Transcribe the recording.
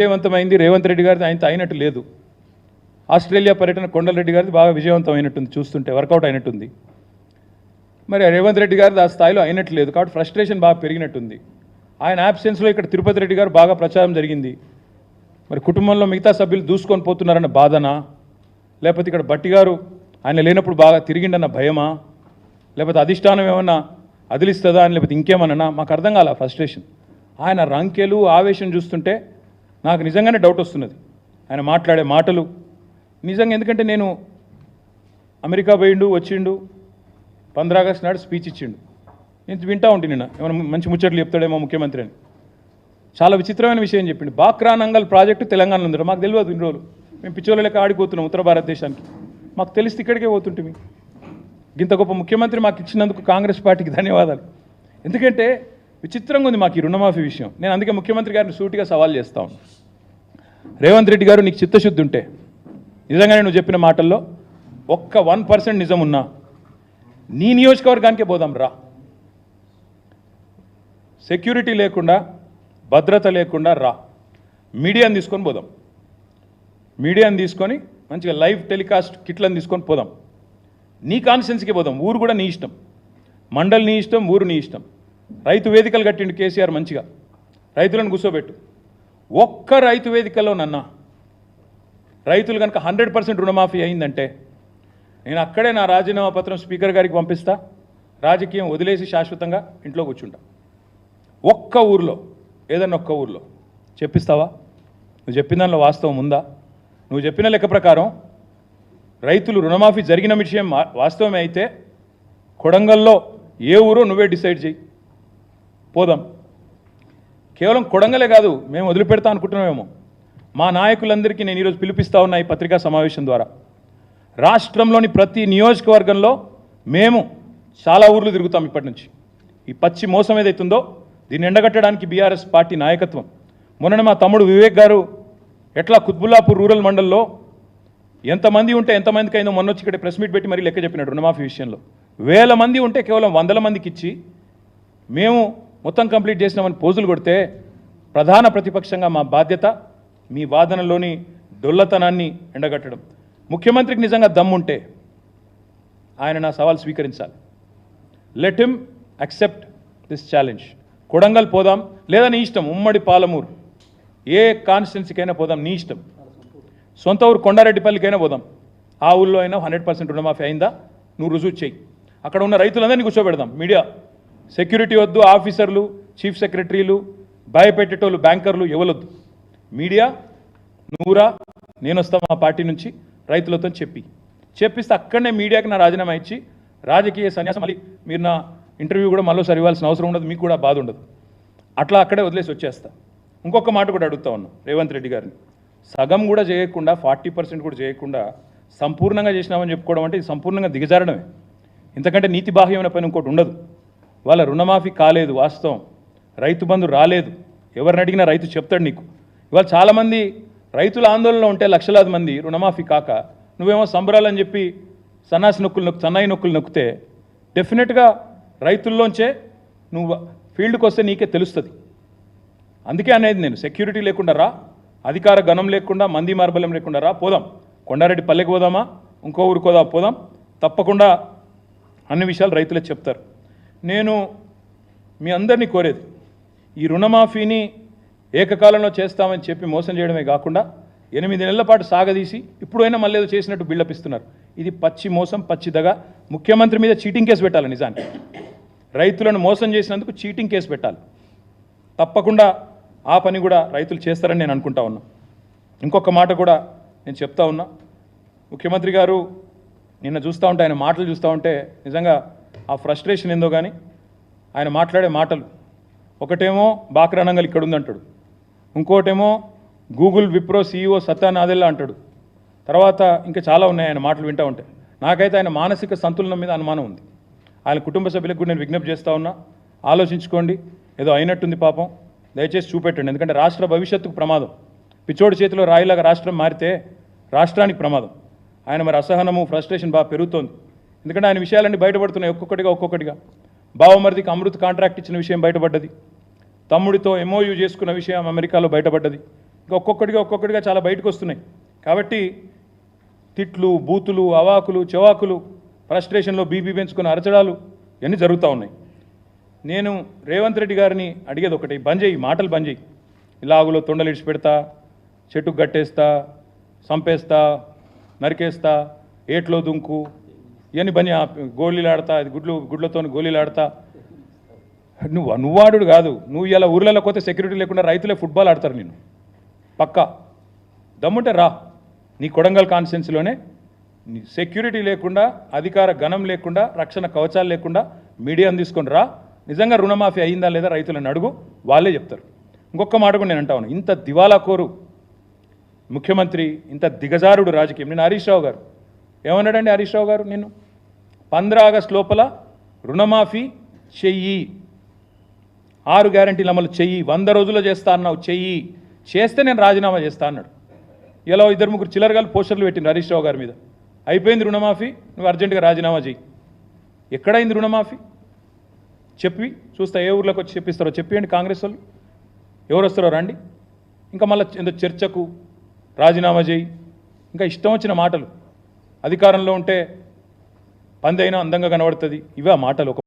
విజయవంతమైంది. రేవంత్ రెడ్డి గారిది ఆయనతో అయినట్టు లేదు. ఆస్ట్రేలియా పర్యటన కొండలరెడ్డి గారిది బాగా విజయవంతం అయినట్టుంది చూస్తుంటే వర్కౌట్ అయినట్టుంది. మరి రేవంత్ రెడ్డి గారిది ఆ స్థాయిలో అయినట్టు లేదు కాబట్టి ఫ్రస్ట్రేషన్ బాగా పెరిగినట్టుంది. ఆయన యాబ్సెన్స్లో ఇక్కడ తిరుపతి రెడ్డి గారు బాగా ప్రచారం జరిగింది. మరి కుటుంబంలో మిగతా సభ్యులు దూసుకొని పోతున్నారన్న బాధనా? లేకపోతే ఇక్కడ బట్టి గారు ఆయన లేనప్పుడు బాగా తిరిగిండన్న భయమా? లేకపోతే అధిష్టానం ఏమన్నా అదిలిస్తుందా అని లేకపోతే ఇంకేమన్నా మాకు అర్థం కాల ఫ్రస్ట్రేషన్. ఆయన రంకెలు ఆవేశం చూస్తుంటే నాకు నిజంగానే డౌట్ వస్తున్నది. ఆయన మాట్లాడే మాటలు. నిజంగా ఎందుకంటే నేను అమెరికా పోయిండు వచ్చిండు. పంద్రా ఆగస్టు నాడు స్పీచ్ ఇచ్చిండు. నేను వింటా ఉంటే నిన్న. ఏమైనా మంచి ముచ్చట్లు చెప్తాడేమో ముఖ్యమంత్రి అని. చాలా విచిత్రమైన విషయం చెప్పిండు. బాక్రా నంగల్ ప్రాజెక్టు తెలంగాణలో ఉంది మాకు తెలియదు ఇన్ని రోజులు. మేము పిచ్చోళ్ళ లెక్క ఆడిపోతున్నాం ఉత్తర భారతదేశానికి. మాకు తెలిస్తే ఇక్కడికే పోతుంటిమి. ఇంత గొప్ప ముఖ్యమంత్రి మాకు ఇచ్చినందుకు కాంగ్రెస్ పార్టీకి ధన్యవాదాలు. ఎందుకంటే విచిత్రంగా ఉంది మాకు ఈ రుణమాఫీ విషయం. నేను అందుకే ముఖ్యమంత్రి గారిని సూటిగా సవాల్ చేస్తా రేవంత్ రెడ్డి గారు నీకు చిత్తశుద్ధి ఉంటే నిజంగానే నువ్వు చెప్పిన మాటల్లో ఒక్క వన్ పర్సెంట్ నిజం ఉన్నా నీ నియోజకవర్గానికే పోదాం రా. సెక్యూరిటీ లేకుండా భద్రత లేకుండా రా. మీడియాని తీసుకొని పోదాం. మీడియాని తీసుకొని మంచిగా లైవ్ టెలికాస్ట్ కిట్లను తీసుకొని పోదాం. నీ కాన్స్టెన్సీకి పోదాం. ఊరు కూడా నీ ఇష్టం. మండల్ నీ ఇష్టం ఊరు నీ ఇష్టం. రైతు వేదికలు కట్టిండు కేసీఆర్ మంచిగా. రైతులను కూర్చోబెట్టు. ఒక్క రైతు వేదికలో నన్న. రైతులు కనుక హండ్రెడ్ పర్సెంట్ రుణమాఫీ అయిందంటే నేను అక్కడే నా రాజీనామా పత్రం స్పీకర్ గారికి పంపిస్తా రాజకీయం వదిలేసి శాశ్వతంగా ఇంట్లో కూర్చుంటా. ఒక్క ఊర్లో ఏదన్నా ఒక్క ఊర్లో. చెప్పిస్తావా? నువ్వు చెప్పిన దానిలో వాస్తవం ఉందా? నువ్వు చెప్పిన లెక్క ప్రకారం రైతులు రుణమాఫీ జరిగిన విషయం వాస్తవమే అయితే కొడంగల్లో ఏ ఊరో నువ్వే డిసైడ్ చేయి. పోదాం. కేవలం కొడంగలే కాదు మేము వదిలిపెడతా అనుకుంటున్నామేమో. మా నాయకులందరికీ నేను ఈరోజు పిలిపిస్తా ఉన్నా ఈ పత్రికా సమావేశం ద్వారా. రాష్ట్రంలోని ప్రతి నియోజకవర్గంలో మేము చాలా ఊర్లు తిరుగుతాం ఇప్పటి నుంచి. ఈ పచ్చి మోసం ఏదైతుందో దీన్ని ఎండగట్టడానికి బీఆర్ఎస్ పార్టీ నాయకత్వం. మొన్న మా తమ్ముడు వివేక్ గారు ఎట్లా కుత్బుల్లాపూర్ రూరల్ మండల్లో ఎంతమంది ఉంటే ఎంతమందికి అయిందో మొన్న వచ్చి ఇక్కడ ప్రెస్ మీట్ పెట్టి మరీ లెక్క చెప్పినాడు రుణమాఫీ విషయంలో. వేల మంది ఉంటే కేవలం వందల మందికి ఇచ్చి మేము మొత్తం కంప్లీట్ చేసినామని పోజులు కొడితే ప్రధాన ప్రతిపక్షంగా మా బాధ్యత మీ వాదనలోని డొల్లతనాన్ని ఎండగట్టడం. ముఖ్యమంత్రికి నిజంగా దమ్ముంటే ఆయన నా సవాల్ స్వీకరించాలి. Let him accept this challenge Kodangal పోదాం లేదా నీ ఇష్టం ఉమ్మడి పాలమూరు. ఏ కాన్స్టిట్యున్సీకైనా పోదాం నీ ఇష్టం. సొంత ఊరు కొండారెడ్డిపల్లికైనా పోదాం. ఆ ఊళ్ళో అయినా హండ్రెడ్ పర్సెంట్ రుణమాఫీ అయిందా? నువ్వు రుజువు చేయి అక్కడ ఉన్న రైతులందరినీ కూర్చోబెడదాం. మీడియా సెక్యూరిటీ వద్దు ఆఫీసర్లు చీఫ్ సెక్రటరీలు భయపెట్టేటోళ్ళు బ్యాంకర్లు ఎవరొద్దు మీడియా నూరా నేను వస్తా మా పార్టీ నుంచి రైతులతో చెప్పి. చెప్పిస్తే అక్కడనే మీడియాకి నా రాజీనామా ఇచ్చి రాజకీయ సన్యాసం మళ్ళీ మీరు నా ఇంటర్వ్యూ కూడా మళ్ళీసారి ఇవ్వాల్సిన అవసరం ఉండదు మీకు కూడా బాధ ఉండదు. అట్లా అక్కడే వదిలేసి వచ్చేస్తా. ఇంకొక మాట కూడా అడుగుతా ఉన్నాం రేవంత్ రెడ్డి గారిని. సగం కూడా చేయకుండా ఫార్టీ పర్సెంట్ కూడా చేయకుండా సంపూర్ణంగా చేసినామని చెప్పుకోవడం అంటే ఇది సంపూర్ణంగా దిగజారడమే. ఇంతకంటే నీతి బాహ్యమైన పని ఇంకోటి ఉండదు. వాళ్ళ రుణమాఫీ కాలేదు వాస్తవం. రైతు బంధు రాలేదు. ఎవరిని అడిగినా రైతు చెప్తాడు నీకు. ఇవాళ చాలామంది రైతుల ఆందోళనలో ఉంటే లక్షలాది మంది రుణమాఫీ కాక నువ్వేమో సంబరాలని చెప్పి సన్నాసి నొక్కులు నొక్కు సన్నాయి నొక్కులు నొక్కితే డెఫినెట్గా రైతుల్లోంచే నువ్వు ఫీల్డ్కి వస్తే నీకే తెలుస్తుంది. అందుకే అనేది నేను సెక్యూరిటీ లేకుండా రా అధికార గణం లేకుండా మంది మార్బలం లేకుండా రా పోదాం. కొండారెడ్డి పల్లెకి పోదామా? ఇంకో ఊరుకోదా పోదాం. తప్పకుండా అన్ని విషయాలు రైతులే చెప్తారు. నేను మీ అందరినీ కోరేది ఈ రుణమాఫీని ఏకకాలంలో చేస్తామని చెప్పి మోసం చేయడమే కాకుండా ఎనిమిది నెలల పాటు సాగదీసి ఇప్పుడైనా మళ్ళీ ఏదో చేసినట్టు బిల్డప్ ఇస్తున్నారు. ఇది పచ్చి మోసం పచ్చిదగ ముఖ్యమంత్రి మీద చీటింగ్ కేసు పెట్టాలి నిజానికి. రైతులను మోసం చేసినందుకు చీటింగ్ కేసు పెట్టాలి. తప్పకుండా ఆ పని కూడా రైతులు చేస్తారని నేను అనుకుంటా ఉన్నా. ఇంకొక మాట కూడా నేను చెప్తా ఉన్నా. ముఖ్యమంత్రి గారు నిన్న చూస్తూ ఉంటే ఆయన మాటలు చూస్తూ ఉంటే నిజంగా ఆ ఫ్రస్ట్రేషన్ ఏందో కానీ ఆయన మాట్లాడే మాటలు. ఒకటేమో బాక్రానంగల్ ఇక్కడ ఉందంటాడు ఇంకోటేమో గూగుల్ విప్రో సీఈఓ సత్యానాదెల్లా అంటాడు. తర్వాత ఇంకా చాలా ఉన్నాయి ఆయన మాటలు వింటూ ఉంటే. నాకైతే ఆయన మానసిక సంతులనం మీద అనుమానం ఉంది. ఆయన కుటుంబ సభ్యులకు కూడా నేను విజ్ఞప్తి చేస్తా ఉన్నా. ఆలోచించుకోండి. ఏదో అయినట్టుంది పాపం. దయచేసి చూపెట్టండి. ఎందుకంటే రాష్ట్ర భవిష్యత్తుకు ప్రమాదం. పిచ్చోడి చేతిలో రాయిలాగా రాష్ట్రం మారితే రాష్ట్రానికి ప్రమాదం. ఆయన మరి అసహనము ఫ్రస్ట్రేషన్ బాగా పెరుగుతోంది. ఎందుకంటే ఆయన విషయాలన్నీ బయటపడుతున్నాయి ఒక్కొక్కటిగా ఒక్కొక్కటిగా. బావమరిదికి అమృత్ కాంట్రాక్ట్ ఇచ్చిన విషయం బయటపడ్డది. తమ్ముడితో ఎంఓయూ చేసుకున్న విషయం అమెరికాలో బయటపడ్డది. ఇంకా ఒక్కొక్కటిగా ఒక్కొక్కటిగా చాలా బయటకు వస్తున్నాయి కాబట్టి తిట్లు బూతులు అవాకులు చెవాకులు ఫ్రస్ట్రేషన్లో బీపీ పెంచుకున్న అరచడాలు ఇవన్నీ జరుగుతూ ఉన్నాయి. నేను రేవంత్ రెడ్డి గారిని అడిగేది ఒకటి బంద్ చేయి మాటలు బంద్ చేయి. ఇలాగులో తొండలు ఇడిచి పెడతా చెట్టుకు గట్టేస్తా సంపేస్తా నరికేస్తా ఏట్లో దుంకు ఇవన్నీ పని గోళీలు ఆడతా గుడ్లు గుడ్లతో గోళీలు ఆడతా నువ్వు నువ్వాడు కాదు. నువ్వు ఇలా ఊర్లలో పోతే సెక్యూరిటీ లేకుండా రైతులే ఫుట్బాల్ ఆడతారు నేను పక్కా. దమ్ముంటే రా. నీ కొడంగల్ కాన్స్టిట్యున్సీలోనే నీ సెక్యూరిటీ లేకుండా అధికార గణం లేకుండా రక్షణ కవచాలు లేకుండా మీడియాను తీసుకొని రా. నిజంగా రుణమాఫీ అయిందా లేదా రైతులను అడుగు. వాళ్ళే చెప్తారు. ఇంకొక మాట కూడా నేను అంటాను ఇంత దివాలా కోరు ముఖ్యమంత్రి ఇంత దిగజారుడు రాజకీయం. నేను హరీష్ రావు గారు. ఏమన్నాడండి హరీష్ రావు గారు? నిన్ను? పంద్రా ఆగస్ట్ లోపల రుణమాఫీ చెయ్యి. ఆరు గ్యారంటీలు అమలు చెయ్యి. వంద రోజుల్లో చేస్తా అన్నావు చెయ్యి. చేస్తే నేను రాజీనామా చేస్తా అన్నాడు. ఇలా ఇద్దరు ముగ్గురు చిల్లరగాలు పోస్టర్లు పెట్టింది హరీష్ రావు గారి మీద. అయిపోయింది రుణమాఫీ నువ్వు అర్జెంటుగా రాజీనామా చెయ్యి. ఎక్కడైంది రుణమాఫీ? చెప్పి చూస్తా ఏ ఊర్లోకి వచ్చి చెప్పిస్తారో చెప్పియండి కాంగ్రెస్ వాళ్ళు. ఎవరు వస్తారో రండి. ఇంకా మళ్ళీ ఏదో చర్చకు రాజీనామా చేయి ఇంకా ఇష్టం వచ్చిన మాటలు. అధికారంలో ఉంటే పందైనా అందంగా కనబడుతుంది. ఇవే మాటలు. ఒక